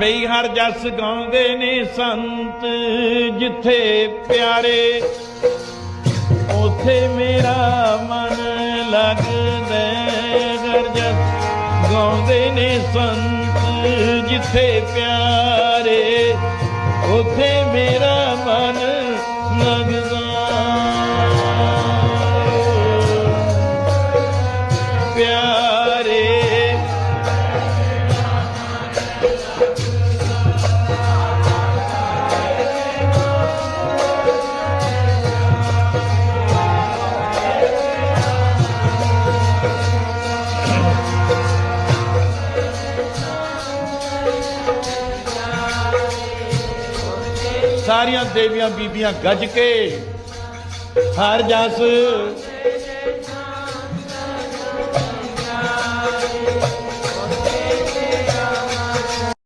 ਬਈ ਹਰ ਜਸ ਗਾਉਂਦੇ ਨੇ ਸੰਤ ਜਿੱਥੇ ਪਿਆਰੇ, ਉਥੇ ਮੇਰਾ ਮਨ ਲੱਗਦਾ ਹਰ ਜਸ ਗਾਉਂਦੇ ਨੇ ਸੰਤ ਜਿੱਥੇ ਪਿਆਰੇ, ਉਥੇ ਮੇਰਾ ਮਨ ਲੱਗਦਾ ਸਾਰੀਆਂ ਦੇਵੀਆਂ ਬੀਬੀਆਂ ਗੱਜ ਕੇ ਹਰ ਜਸ